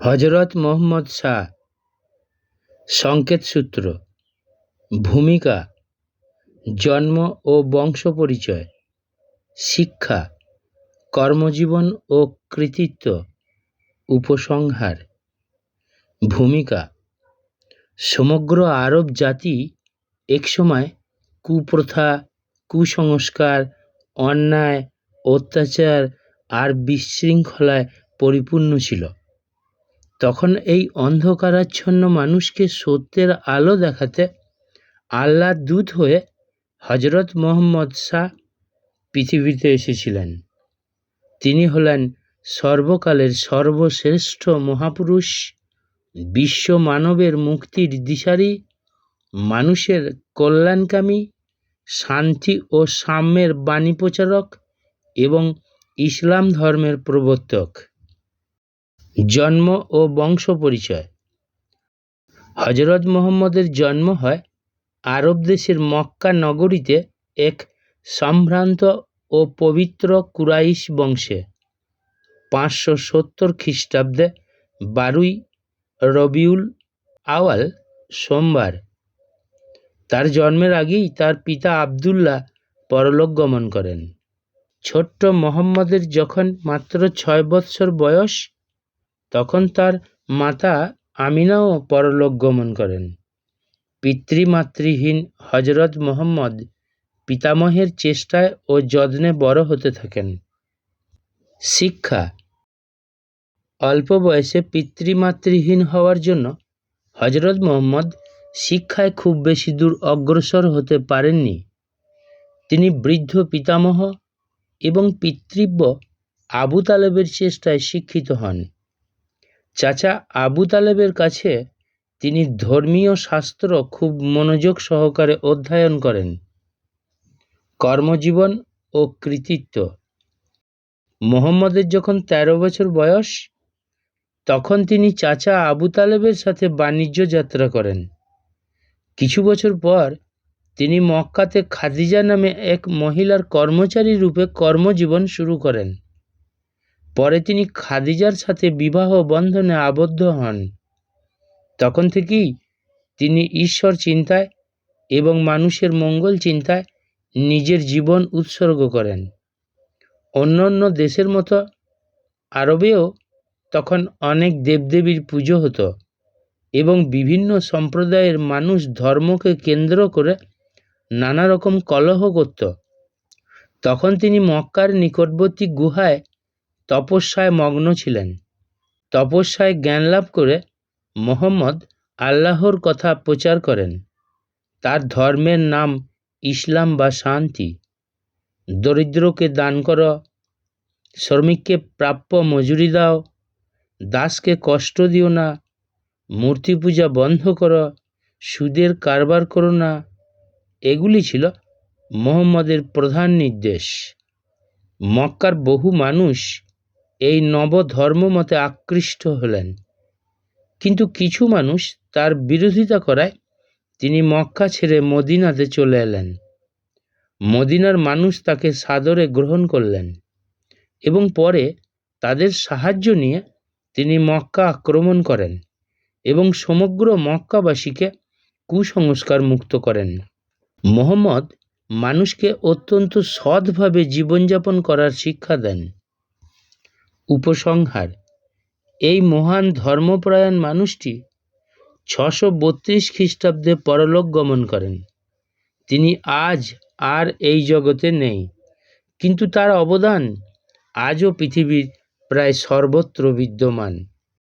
হজরত মোহাম্মদ শাহ, সংকেতসূত্র, ভূমিকা, জন্ম ও বংশ পরিচয়, শিক্ষা, কর্মজীবন ও কৃতিত্ব, উপসংহার, ভূমিকা, সমগ্র আরব জাতি একসময় কুপ্রথা, কুসংস্কার, অন্যায়, অত্যাচার আর বিশৃঙ্খলায় পরিপূর্ণ ছিল। তখন এই অন্ধকারাচ্ছন্ন মানুষকে সত্যের আলো দেখাতে আল্লাহ দূত হয়ে হজরত মোহাম্মদ শাহ পৃথিবীতে এসেছিলেন। তিনি হলেন সর্বকালের সর্বশ্রেষ্ঠ মহাপুরুষ, বিশ্ব মানবের মুক্তির দিশারি, মানুষের কল্যাণকামী, শান্তি ও সাম্যের বাণী প্রচারক এবং ইসলাম ধর্মের প্রবর্তক। জন্ম ও বংশ পরিচয়। হজরত মোহাম্মদের জন্ম হয় আরব দেশের মক্কা নগরীতে এক সম্ভ্রান্ত ও পবিত্র কুরাইশ বংশে। পাঁচশো সত্তর খ্রিস্টাব্দে বারুই রবিউল আওয়াল সোমবার। তার জন্মের আগেই তার পিতা আবদুল্লাহ পরলোক গমন করেন। ছোট্ট মোহাম্মদের যখন মাত্র ছয় বৎসর বয়স তখন তার মাতা আমিনাও পরলোক গমন করেন। পিতৃমাতৃহীন হজরত মোহাম্মদ পিতামহের চেষ্টায় ও যত্নে বড় হতে থাকেন। শিক্ষা। অল্প বয়সে পিতৃমাতৃহীন হওয়ার জন্য হজরত মোহাম্মদ শিক্ষায় খুব বেশি দূর অগ্রসর হতে পারেননি। তিনি বৃদ্ধ পিতামহ এবং পিতৃব্য আবু তালেবের চেষ্টায় শিক্ষিত হন। চাচা আবু তালেবের কাছে তিনি ধর্মীয় শাস্ত্র খুব মনোযোগ সহকারে অধ্যয়ন করেন। কর্মজীবন ও কৃতিত্ব। মোহাম্মদের যখন ১৩ বছর বয়স, তখন তিনি চাচা আবু তালেবের সাথে বাণিজ্য যাত্রা করেন। কিছু বছর পর তিনি মক্কাতে খাদিজা নামে এক মহিলার কর্মচারী রূপে কর্মজীবন শুরু করেন। পরে তিনি খাদিজার সাথে বিবাহ বন্ধনে আবদ্ধ হন। তখন থেকেই তিনি ঈশ্বর চিন্তায় এবং মানুষের মঙ্গল চিন্তায় নিজের জীবন উৎসর্গ করেন। অন্য অন্য দেশের মতো আরবেও তখন অনেক দেবদেবীর পুজো হতো এবং বিভিন্ন সম্প্রদায়ের মানুষ ধর্মকে কেন্দ্র করে নানা রকম কলহ করত। তখন তিনি মক্কার নিকটবর্তী গুহায় তপস্যায় মগ্ন ছিলেন। তপস্যায় জ্ঞান লাভ করে মোহাম্মদ আল্লাহর কথা প্রচার করেন। তার ধর্মের নাম ইসলাম বা শান্তি। দরিদ্রকে দান করো, শ্রমিককে প্রাপ্য মজুরি দাও, দাসকে কষ্ট দিও না মূর্তি পূজা বন্ধ করো, সুদের কারবার করো না। এগুলি ছিল মোহাম্মদের প্রধান নির্দেশ। মক্কার বহু মানুষ এই নব ধর্ম মতে আকৃষ্ট হলেন। কিন্তু কিছু মানুষ তার বিরোধিতা করায় তিনি মক্কা ছেড়ে মদিনাতে চলে এলেন। মদিনার মানুষ তাকে সাদরে গ্রহণ করলেন এবং পরে তাদের সাহায্য নিয়ে তিনি মক্কা আক্রমণ করেন এবং সমগ্র মক্কাবাসীকে কুসংস্কার মুক্ত করেন। মোহাম্মদ মানুষকে অত্যন্ত সৎভাবে জীবনযাপন করার শিক্ষা দেন। উপসংহার। এই মহান ধর্মপ্রয়াণ মানুষটি ছশো বত্রিশ খ্রিস্টাব্দে পরলোক গমন করেন। তিনি আজ আর এই জগতে নেই, কিন্তু তার অবদান আজও পৃথিবীর প্রায় সর্বত্র বিদ্যমান।